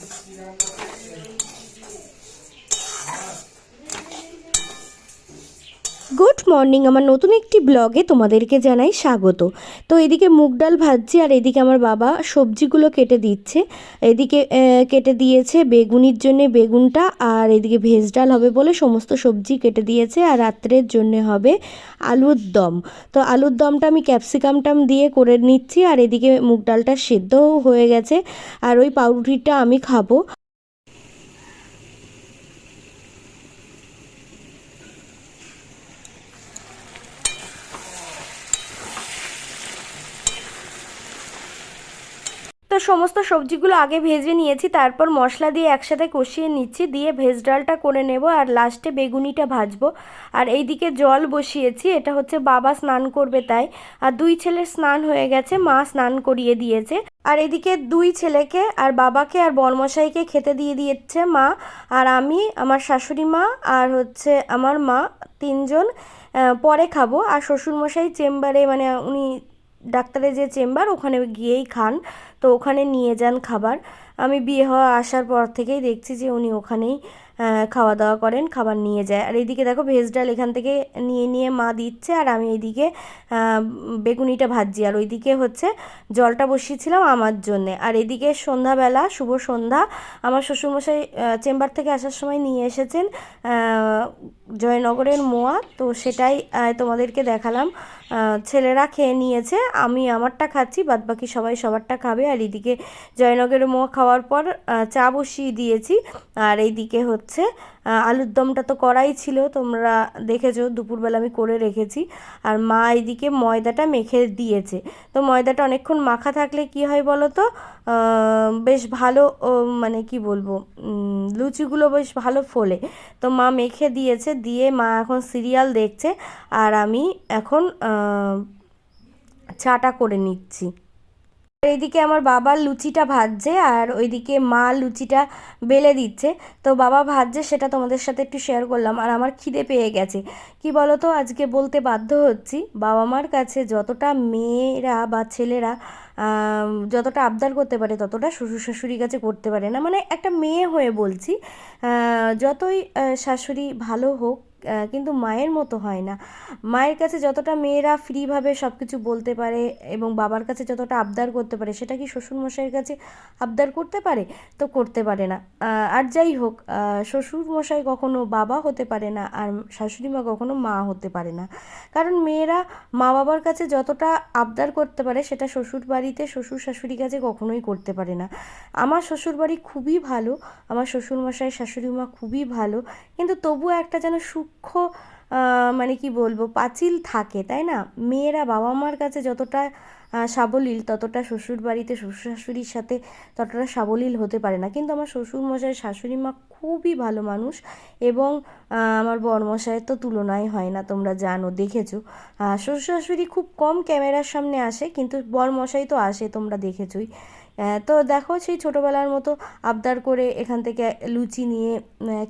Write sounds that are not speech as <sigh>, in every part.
Gracias. Good morning আমার নতুন একটি ব্লগে তোমাদেরকে জানাই স্বাগত। তো এদিকে মুগ ডাল ভাজছি আর এদিকে আমার বাবা সবজিগুলো কেটে দিচ্ছে। এদিকে কেটে দিয়েছে বেগুনির জন্য বেগুনটা আর এদিকে ভেজ ডাল হবে বলে সমস্ত সবজি কেটে দিয়েছে আর রাত্রের জন্য হবে আলুর দম। তো আলুর দমটা আমি ক্যাপসিকামটাম দিয়ে করে নিচ্ছি আর এদিকে মুগ ডালটা সেদ্ধও হয়ে গেছে আর ওই পাউরুটিটা আমি খাব। সমস্ত সবজিগুলো আগে ভেজে নিয়েছি, তারপর মশলা দিয়ে একসাথে কষিয়ে নিচ্ছি, দিয়ে ভেজ ডালটা করে নেব আর লাস্টে বেগুনিটা ভাজবো। আর এইদিকে জল বসিয়েছি, এটা হচ্ছে বাবা স্নান করবে তাই। আর দুই ছেলের স্নান হয়ে গেছে, মা স্নান করিয়ে দিয়েছে। আর এদিকে দুই ছেলেকে আর বাবাকে আর বরমশাইকে খেতে দিয়ে দিয়েছে মা। আর আমি, আমার শাশুড়ি মা আর হচ্ছে আমার মা তিনজন পরে খাব। আর শ্বশুরমশাই চেম্বারে মানে উনি ডাক্তারের যে চেম্বার, ওখানে গিয়েই খান। তো ওখানে নিয়ে যান খাবার। আমি বিয়ে হওয়া আসার পর থেকেই দেখছি যে উনি ওখানেই খাওয়া দাওয়া করেন, খাবার নিয়ে যায়। আর এইদিকে দেখো ভেজ ডাল এখান থেকে নিয়ে নিয়ে মা দিচ্ছে আর আমি এইদিকে বেগুনিটা ভাজছি। আর ওইদিকে হচ্ছে জলটা বসিয়েছিলাম আমার জন্যে। আর এদিকে সন্ধ্যাবেলা, শুভ সন্ধ্যা, আমার শ্বশুরমশাই চেম্বার থেকে আসার সময় নিয়ে এসেছেন জয়নগরের মোয়া। তো সেটাই তোমাদেরকে দেখালাম। ছেলেরা খেয়ে নিয়েছে, আমি আমারটা খাচ্ছি বাদ বাকি সবাই সবারটা খাবে। আর এদিকে জয়নগরের মোয়া খাওয়ার পর চা বসিয়ে দিয়েছি। আর এইদিকে হচ্ছে আলুর দমটা তো করাই ছিল, তোমরা দেখেছ, দুপুরবেলা আমি করে রেখেছি। আর মা এইদিকে ময়দাটা মেখে দিয়েছে। তো ময়দাটা অনেকক্ষণ মাখা থাকলে কি হয় বলো তো? বেশ ভালো মানে কি বলব লুচিগুলো বেশ ভালো ফোলে। তো মা মেখে দিয়েছে, দিয়ে মা এখন সিরিয়াল দেখছে। আর আমি এখন চাটা করে নিচ্ছি। এইদিকে আমার বাবা লুচিটা ভাজছে আর ওইদিকে মা লুচিটা বেলে দিচ্ছে। তো বাবা ভাজছে, সেটা তোমাদের সাথে একটু শেয়ার করলাম। আর আমার খিদে পেয়ে গেছে। কি বলো তো আজকে বলতে বাধ্য হচ্ছি বাবা মার কাছে যতটা মেয়েরা বা ছেলেরা যতটা আবদার করতে পারে, ততটা শ্বশুর শাশুড়ির কাছে করতে পারে না। মানে একটা মেয়ে হয়ে বলছি যতই শাশুড়ি ভালো হোক কিন্তু মায়ের মতো হয় না। মায়ের কাছে যতটা মেয়েরা ফ্রিভাবে সব কিছু বলতে পারে এবং বাবার কাছে যতটা আবদার করতে পারে, সেটা কি শ্বশুরমশাইয়ের কাছে আবদার করতে পারে? তো করতে পারে না। আর যাই হোক শ্বশুরমশাই কখনো বাবা হতে পারে না আর শাশুড়ি মা কখনো মা হতে পারে না। কারণ মেয়েরা মা বাবার কাছে যতটা আবদার করতে পারে, সেটা শ্বশুর বাড়িতে শ্বশুর শাশুড়ির কাছে কখনোই করতে পারে না। আমার শ্বশুর বাড়ি খুবই ভালো, আমার শ্বশুরমশাই, শাশুড়ি মা খুবই ভালো, কিন্তু তবুও একটা যেন সূক্ষ্ম মানে কি বলব, পাঁচিল থাকে, তাই না? মেয়েরা বাবা মার কাছে যতটা সাবলীল, ততটা শ্বশুর বাড়িতে শ্বশুর শাশুড়ির সাথে ততটা সাবলীল হতে পারে না। কিন্তু আমার শ্বশুর মশাই শাশুড়ি মা খুবই ভালো মানুষ এবং আমার বরমশাইয়ের তো তুলনাই হয় না, তোমরা জানো, দেখেছ। শ্বশুর শাশুড়ি খুব কম ক্যামেরার সামনে আসে, কিন্তু বরমশাই তো আসে, তোমরা দেখেছোই। তো দেখো সেই ছোটোবেলার মতো আবদার করে এখান থেকে লুচি নিয়ে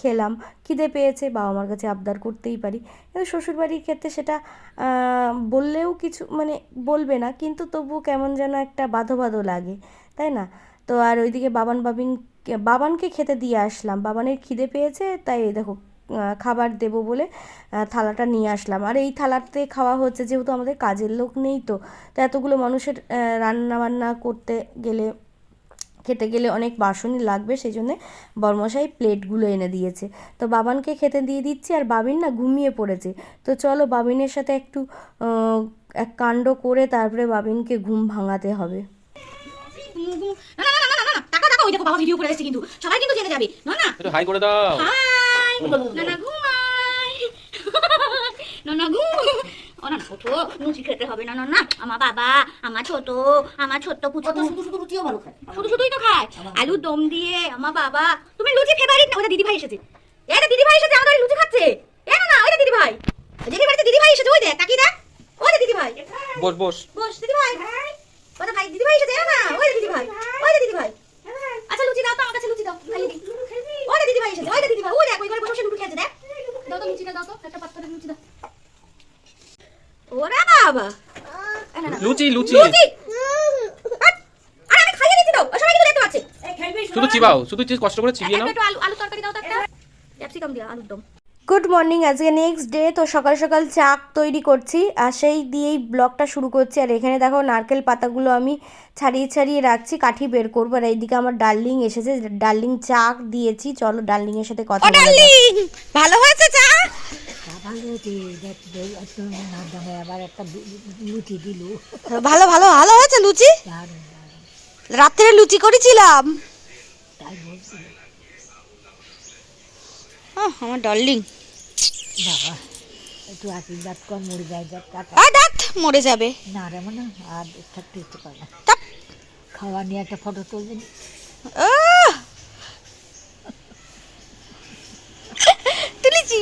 খেলাম। খিদে পেয়েছে, বাবা মার কাছে আবদার করতেই পারি। কিন্তু শ্বশুরবাড়ির ক্ষেত্রে সেটা বললেও কিছু মানে বলবে না, কিন্তু তবু কেমন যেন একটা বাধো বাধো লাগে, তাই না? তো আর ওইদিকে বাবান বাবিন বাবানকে খেতে দিয়ে আসলাম। বাবানের খিদে পেয়েছে, তাই দেখো খাবার দেবো বলে থালাটা নিয়ে আসলাম আর এই থালাতে খাওয়া হচ্ছে যেহেতু আমাদের কাজের লোক নেই তো তো এতগুলো মানুষের রান্না বান্না করতে গেলে খেতে গেলে অনেক বাসনই লাগবে সেই জন্যে বর্মশাই প্লেটগুলো এনে দিয়েছে তো বাবানকে খেতে দিয়ে দিচ্ছি আর বাবিন না ঘুমিয়ে পড়েছে তো চলো বাবিনের সাথে একটু এক কাণ্ড করে তারপরে বাবিনকে ঘুম ভাঙাতে হবে ওই দেখো বাবা ভিডিও করে কিন্তু সবাই কিন্তু জেনে যাবে না না হাই করে দাও হাই না না ঘুমাই না না ঘুম ও না না লুচি খেতে হবে না না না আমার বাবা আমার ছোট আমার ছোট্ট পুচু শুধু শুধু রুটিও ভালো খায় শুধু শুধুই তো খায় আলু দম দিয়ে আমার বাবা তুমি লুচি ফেভারিট না ওটা দিদি ভাই এসেছে এটা দিদি ভাই এসেছে আমাদের লুচি খাচ্ছে এ না না ওইটা দিদি ভাই দিদি দিদি ভাই এসেছে ওই দেখ তাকিয়ে দেখ ওই দিদি ভাই বস বস বস দিদি ভাই ওটা ভাই দিদি ভাই এসেছে না ওই দিদি ভাই ওই দিদি ভাই আচ্ছা লুচি দাও তো আমার কাছে লুচি দাও খাইয়ে দেখ দিদি ভাই এসেছে ওরে দিদি ভাই ওই দেখ ওই ঘরে বসে লুটু খেলছে দেখ। দাও তো লুচিটা দাও তো একটা পাত্রে লুচি দাও। ওরে বাবা। লুচি লুচি। লুচি। আরে আমি খাইয়ে দিচ্ছি দাও সবাই কিন্তু দেখতে পাচ্ছে। শুধু চিবাও শুধু কষ্ট করে চিবিয়ে নাও। একটু আলু আলু তরকারি দাও তো একটা। ক্যাপসিকাম দিয়া আলুর দম। গুড মর্নিং আজকে নেক্সট ডে তো সকাল সকাল চা তৈরি করছি আর সেই দিয়েই ব্লগটা শুরু করছি। আর এখানে দেখো নারকেল পাতাগুলো আমি ছাড়িয়ে ছাড়িয়ে রাখছি কাঠি বের করব। আর এইদিকে আমার ডার্লিং এসেছে ডার্লিং চা দিয়েছি। চলো ডার্লিং এর সাথে কথা বলা ভালো হয়েছে চা? ভালো ভালো ভালো হয়েছে লুচি? রাত্রে লুচি করেছিলাম। তাই বলছি। আমার ডার্লিং। বাবা একটু আশীর্বাদ কর মরে যায় যাক দাঁত মরে যাবে। না রে মানে আর থাকতে ইচ্ছে করে না। খাওয়া নিয়ে একটা ফটো তুলবেন! তুলেছি।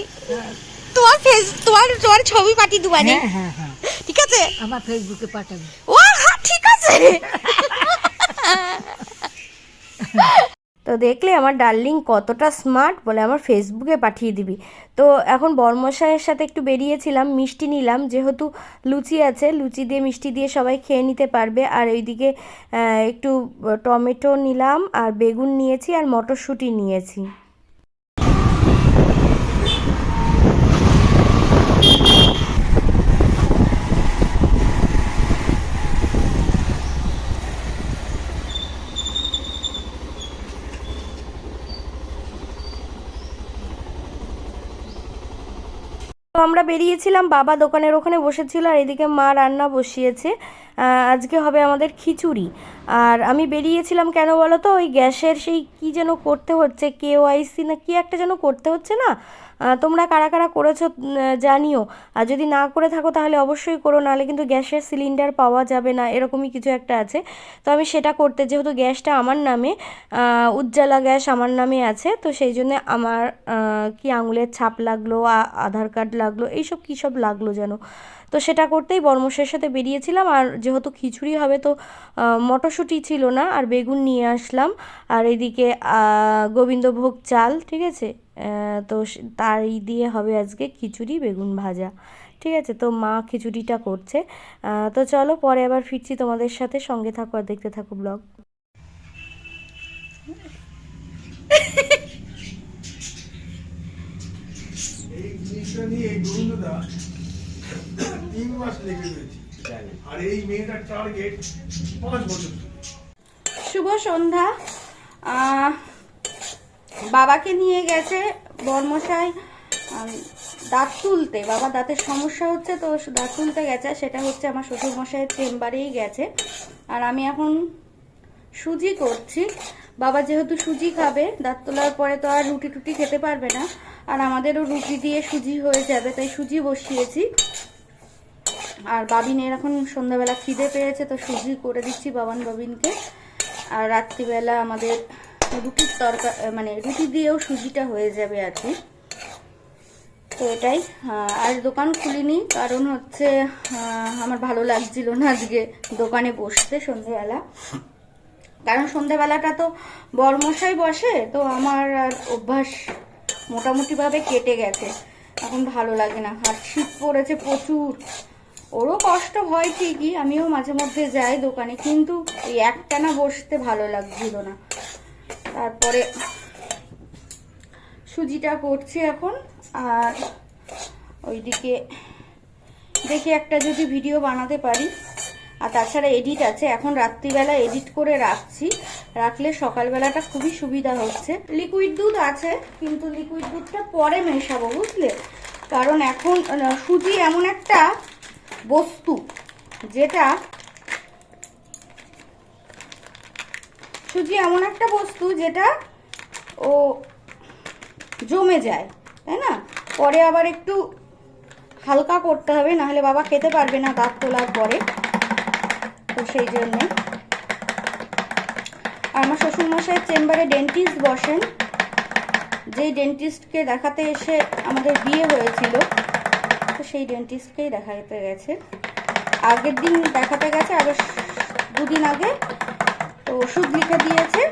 তোমার ফেস তোমার তোমার ছবি পাঠিয়ে দেবো হ্যাঁ হ্যাঁ হ্যাঁ। ঠিক আছে? আমার ফেসবুকে পাঠাবি। ও হ্যাঁ ঠিক আছে। তো দেখলে আমার ডার্লিং কতটা স্মার্ট বলে আমার ফেসবুকে পাঠিয়ে দিবি। তো এখন বর্মশাইয়ের সাথে একটু বেরিয়েছিলাম, মিষ্টি নিলাম। যেহেতু লুচি আছে, লুচি দিয়ে মিষ্টি দিয়ে সবাই খেয়ে নিতে পারবে। আর ওইদিকে একটু টমেটো নিলাম, আর বেগুন নিয়েছি, আর মটরশুঁটি নিয়েছি। আমরা বেরিয়েছিলাম, বাবা দোকানের ওখানে বসেছিল আর এদিকে মা রান্না বসিয়েছে। আজকে হবে আমাদের খিচুড়ি। আর আমি বেরিয়েছিলাম কেন বলো তো, ওই গ্যাসের সেই কি যেন করতে হচ্ছে কেওয়াইসি না, কি একটা যেন করতে হচ্ছে না তোমরা কারা কারা করেছ জানিও। আর যদি না করে থাকো তাহলে অবশ্যই করো, নাহলে কিন্তু গ্যাসের সিলিন্ডার পাওয়া যাবে না, এরকমই কিছু একটা আছে। তো আমি সেটা করতে, যেহেতু গ্যাসটা আমার নামে উজ্জ্বলা গ্যাস আমার নামে আছে, তো সেই জন্য আমার কি আঙুলের ছাপ লাগল আধার কার্ড লাগল, এইসব কী সব লাগল যেন? তো সেটা করতেই বর্মশের সাথে বেরিয়েছিলাম, আর যেহেতু খিচুড়ি হবে তো মটরশুঁটি ছিল না, আর বেগুন নিয়ে আসলাম। আর এদিকে গোবিন্দভোগ চাল, ঠিক আছে? তো তাই দিয়ে হবে আজকে খিচুড়ি, বেগুন ভাজা, ঠিক আছে? তো মা খিচুড়িটা করছে। তো চলো পরে আবার ফিরছি তোমাদের সাথে, সঙ্গে থাকো আর দেখতে থাকো ব্লগ। এই জিনিসটা নিয়ে গোবিন্দদা তিন মাস লেগে রয়েছে। আর এই মেয়েটার টার্গেট পাঁচ বছর শুভ সন্ধ্যা। বাবাকে নিয়ে গেছে বর্মশাই দাঁত তুলতে। বাবা দাঁতের সমস্যা হচ্ছে তো দাঁত তুলতে গেছে। সেটা হচ্ছে আমার শ্বশুরমশাইয়ের চেম্বারেই গেছে। আর আমি এখন সুজি করছি। বাবা যেহেতু সুজি খাবে দাঁত তোলার পরে তো আর রুটি টুটি খেতে পারবে না। আর আমাদেরও রুটি দিয়ে সুজি হয়ে যাবে তাই সুজি বসিয়েছি। আর বাবিনের এখন সন্ধ্যাবেলা খিদে পেয়েছে, তো সুজি করে দিচ্ছি বাবান বাবিনকে। আর রাত্রিবেলা আমাদের রুটির তরকা মানে রুটি দিয়েও সুজিটা হয়ে যাবে আর কি। তো এটাই আর দোকান খুলিনি, কারণ হচ্ছে আমার ভালো লাগছিল না আজকে দোকানে বসতে সন্ধ্যেবেলা। কারণ সন্ধ্যাবেলাটা তো বরমশাই বসে, তো আমার আর অভ্যাস মোটামুটিভাবে কেটে গেছে। এখন ভালো লাগে না, আর শীত পড়েছে প্রচুর। ওরও কষ্ট হয় ঠিকই, আমিও মাঝে মধ্যে যাই দোকানে, কিন্তু এই একটানা বসতে ভালো লাগছিল না। তারপরে সুজিটা করছি এখন, আর ওইদিকে দেখি একটা যদি ভিডিও বানাতে পারি। আর তাছাড়া এডিট আছে, এখন রাত্রিবেলা এডিট করে রাখছি। রাখলে সকালবেলাটা খুবই সুবিধা হচ্ছে। লিকুইড দুধ আছে, কিন্তু লিকুইড দুধটা পরে মেশাবো, বুঝলে? কারণ এখন সুজি এমন একটা বস্তু, যেটা সুজি এমন একটা বস্তু যেটা ও জমে যায়, তাই না? পরে আবার একটু হালকা করতে হবে, নাহলে বাবা খেতে পারবে না দাঁত তোলার পরে। তো সেই জন্যে। আমার শ্বশুরমশাইয়ের চেম্বারে ডেন্টিস্ট বসেন। যেই ডেন্টিস্টকে দেখাতে এসে আমাদের বিয়ে হয়েছিল তো সেই ডেন্টিস্টকেই দেখাতে গেছে। আগের দিন দেখাতে গেছে, আরও দুদিন আগে। তো ওষুধ লিখে দিয়েছে।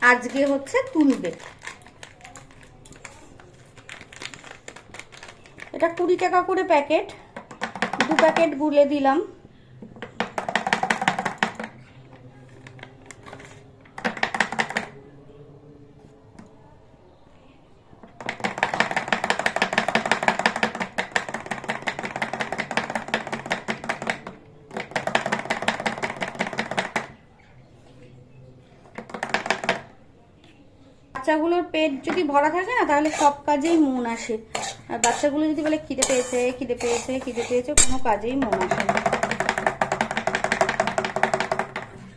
আজকে হচ্ছে তুলবে। এটা কুড়ি টাকা করে প্যাকেট। দু প্যাকেট গুলে দিলাম। বাচ্চাগুলোর পেট যদি ভরা থাকে না, তাহলে সব কাজেই মন আসে। আর বাচ্চাগুলো যদি বলে, খিদে পেয়েছে খিদে পেয়েছে খিদে পেয়েছে, কোনো কাজেই মন আসে না।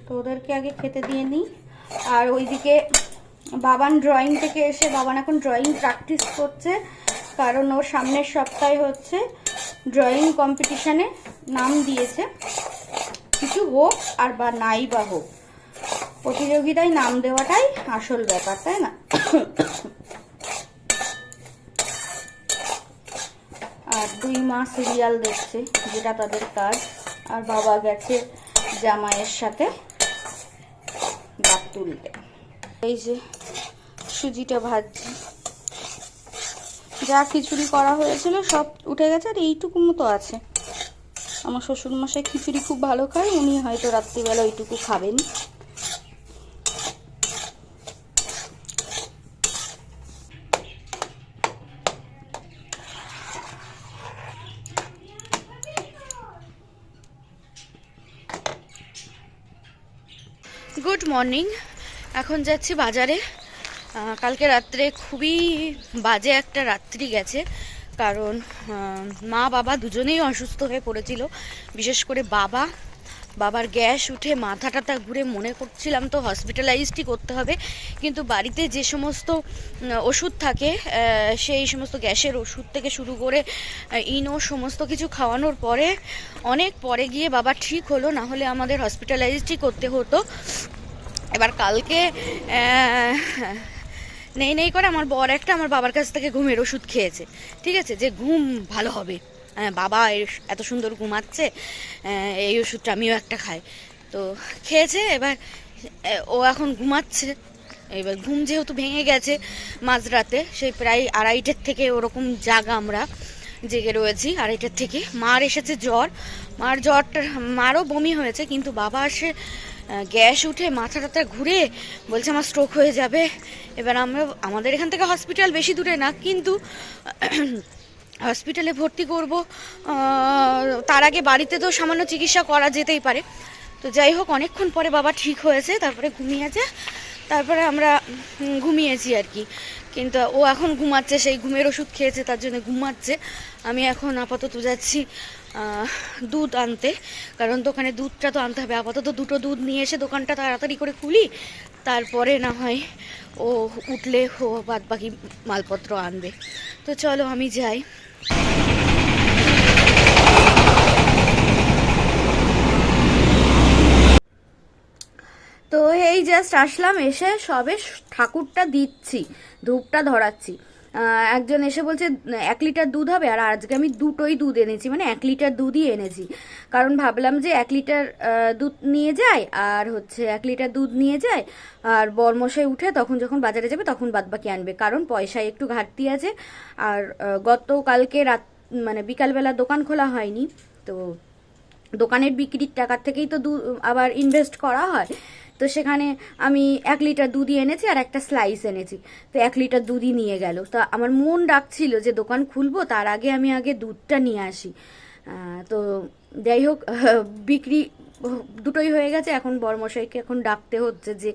তো ওদেরকে আগে খেতে দিয়ে নিই। আর ওইদিকে বাবান ড্রয়িং থেকে এসে, বাবান এখন ড্রয়িং প্র্যাকটিস করছে। কারণ ওর সামনের সপ্তাহে হচ্ছে ড্রয়িং কম্পিটিশানে নাম দিয়েছে। কিছু হোক আর বা নাই বা হোক। প্রতিযোগিতায় নাম দেওয়াটাই আসল ব্যাপার, তাই না? আর দুই মা সিরিয়াল দেখছে, যেটা তাদের কাজ। আর বাবা গেছে জামাইয়ের সাথে দাঁত তুলতে। এই যে সুজিটা ভাজছি। যা খিচুড়ি করা হয়েছিল সব উঠে গেছে আর এইটুকু মতো আছে। আমার শ্বশুরমশাই খিচুড়ি খুব ভালো খায়, উনি হয়তো রাত্রিবেলা ওইটুকু খাবেন গুড মর্নিং এখন যাচ্ছি বাজারে। কালকে রাত্রে খুবই বাজে একটা রাত্রি গেছে, কারণ মা বাবা দুজনেই অসুস্থ হয়ে পড়েছিল। বিশেষ করে বাবা, বাবার গ্যাস উঠে মাথা টাথা ঘুরে মনে করছিলাম তো হসপিটালাইজডই করতে হবে। কিন্তু বাড়িতে যে সমস্ত ওষুধ থাকে সেই সমস্ত গ্যাসের ওষুধ থেকে শুরু করে ইনো সমস্ত কিছু খাওয়ানোর পরে, অনেক পরে গিয়ে বাবা ঠিক হলো, না হলে আমাদের হসপিটালাইজডই করতে হতো। এবার কালকে নেই নেই করে আমার বর একটা আমার বাবার কাছ থেকে ঘুমের ওষুধ খেয়েছে। ঠিক আছে? যে ঘুম ভালো হবে। বাবা এত সুন্দর ঘুমাচ্ছে এই ওষুধটা আমিও একটা খাই। তো খেয়েছে, এবার ও এখন ঘুমাচ্ছে। এবার ঘুম যেহেতু ভেঙে গেছে মাঝরাতে সেই প্রায় আড়াইটের থেকে ওরকম জাগা আমরা জেগে রয়েছি, আড়াইটার থেকে। মার এসেছে জ্বর। মার জ্বরটা, মারও বমি হয়েছে, কিন্তু বাবা আসে গ্যাস উঠে মাথা টাথা ঘুরে বলছে আমার স্ট্রোক হয়ে যাবে। এবার আমরা আমাদের এখান থেকে হসপিটাল বেশি দূরে না, কিন্তু <clears throat> হসপিটালে ভর্তি করব। তার আগে বাড়িতে তো সামান্য চিকিৎসা করা যেতেই পারে। তো যাই হোক, অনেকক্ষণ পরে বাবা ঠিক হয়েছে, তারপরে ঘুমিয়েছে তারপরে আমরা ঘুমিয়েছি আর কি। কিন্তু ও এখন ঘুমাচ্ছে, সেই ঘুমের ওষুধ খেয়েছে, তার জন্য ঘুমাচ্ছে। আমি এখন আপাতত যাচ্ছি। দুধ আনতে। কারণ দোকানে দুধটা তো আনতে হবে। আপাতত দুটো দুধ নিয়ে এসে দোকানটা তাড়াতাড়ি করে খুলি। তারপরে না হয় ও উঠলে ও বাদ বাকি মালপত্র আনবে। তো চলো আমি যাই। তো এই জাস্ট আসলাম এসে সবে ঠাকুরটা দিচ্ছি। ধূপটা ধরাচ্ছি। একজন এসে বলছে, এক লিটার দুধ হবে আর আজকে আমি দুটোই দুধ এনেছি। মানে এক লিটার দুধই এনেছি। কারণ ভাবলাম যে এক লিটার দুধ নিয়ে যায় আর হচ্ছে এক লিটার দুধ নিয়ে যায় আর বরমশাই উঠে তখন যখন বাজারে যাবে তখন বাদবাকি আনবে। কারণ পয়সায় একটু ঘাটতি আছে আর গতকালকে রাত মানে বিকালবেলা দোকান খোলা হয়নি। তো দোকানের বিক্রির টাকার থেকেই তো দু, আবার ইনভেস্ট করা হয়। তো সেখানে আমি এক লিটার দুধই এনেছি আর একটা স্লাইস এনেছি। তো এক লিটার দুধই নিয়ে গেল। তো আমার মন ডাকছিল যে দোকান খুলবো, তার আগে আমি আগে দুধটা নিয়ে আসি। তো যাই হোক, <laughs> বিক্রি দুটোই হয়ে গেছে। এখন বরমশাইকে এখন ডাকতে হচ্ছে যে,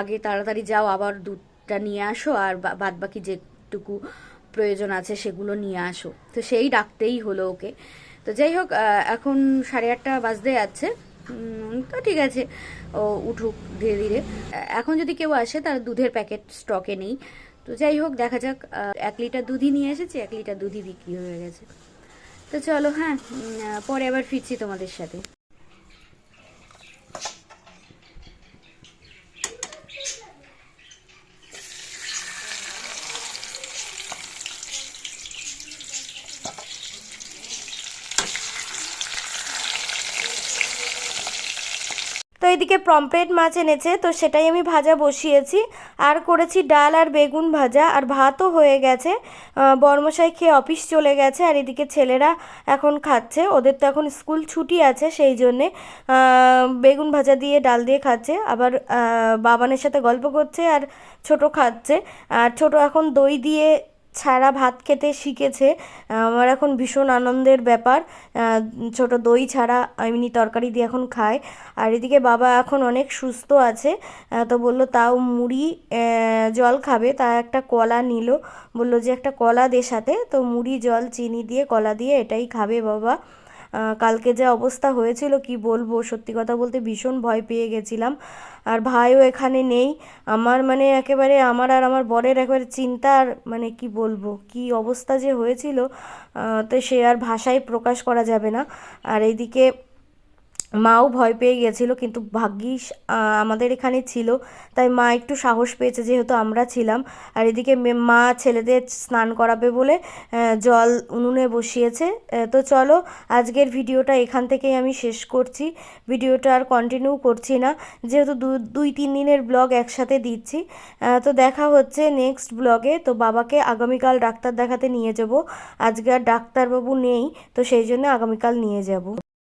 আগে তাড়াতাড়ি যাও, আবার দুধটা নিয়ে আসো, আর বাদ বাকি যেটুকু প্রয়োজন আছে সেগুলো নিয়ে আসো। তো সেই ডাকতেই হলো ওকে। তো যাই হোক এখন সাড়ে আটটা বাজতে যাচ্ছে। তো ঠিক আছে। উঠুক ধীরে ধীরে। এখন যদি কেউ আসে, তার দুধের প্যাকেট স্টকে নেই। তো যাই হোক, দেখা যাক এক লিটার দুধই নিয়ে এসেছি, এক লিটার দুধই বিক্রি হয়ে গেছে। তো চলো হ্যাঁ পরে আবার ফিরছি তোমাদের সাথে। এদিকে পমপ্লেট মাছ এনেছে, তো সেটাই আমি ভাজা বসিয়েছি। আর করেছি ডাল আর বেগুন ভাজা, আর ভাতও হয়ে গেছে। বর্মশাই খেয়ে অফিস চলে গেছে, আর এদিকে ছেলেরা এখন খাচ্ছে। ওদের তো এখন স্কুল ছুটি আছে সেই জন্যে বেগুন ভাজা দিয়ে ডাল দিয়ে খাচ্ছে। আবার বাবানের সাথে গল্প করছে আর ছোট খাচ্ছে। আর ছোট এখন দই দিয়ে ছাড়া ভাত খেতে শিখেছে। আমার এখন ভীষণ আনন্দের ব্যাপার। ছোট দই ছাড়া এমনি তরকারি দিয়ে এখন খায়। আর এদিকে বাবা এখন অনেক সুস্থ আছে। তো বলল, তাও মুড়ি জল খাবে। তা একটা কলা নিল। বলল, যে একটা কলা দে সাথে। তো মুড়ি, জল, চিনি দিয়ে, কলা দিয়ে এটাই খাবে বাবা। কালকে যে অবস্থা হয়েছিল, কি বলব? সত্যি কথা বলতে ভীষণ ভয় পেয়ে গেছিলাম। আর ভাইও এখানে নেই। আমার মানে একেবারে আমার আর আমার বরের একেবারে চিন্তা আর মানে কি বলব? কি অবস্থা যে হয়েছিল তো সে আর ভাষায় প্রকাশ করা যাবে না। আর এইদিকে মাও ভয় পেয়ে গেছিল, কিন্তু ভাগ্যিস আমাদের এখানে ছিল। তাই মা একটু সাহস পেয়েছে যেহেতু আমরা ছিলাম। আর এদিকে মে- ছেলেদের স্নান করাবে বলে জল উনুনে বসিয়েছে। তো চলো, আজকের ভিডিওটা এখান থেকেই আমি শেষ করছি। ভিডিওটা আর কন্টিনিউ করছি না। যেহেতু দুই, তিন দিনের ব্লগ একসাথে দিচ্ছি। তো দেখা হচ্ছে নেক্সট ব্লগে তো বাবাকে আগামীকাল ডাক্তার দেখাতে নিয়ে যাব। আজকে আর ডাক্তারবাবু নেই, তো সেই জন্য আগামীকাল নিয়ে যাব।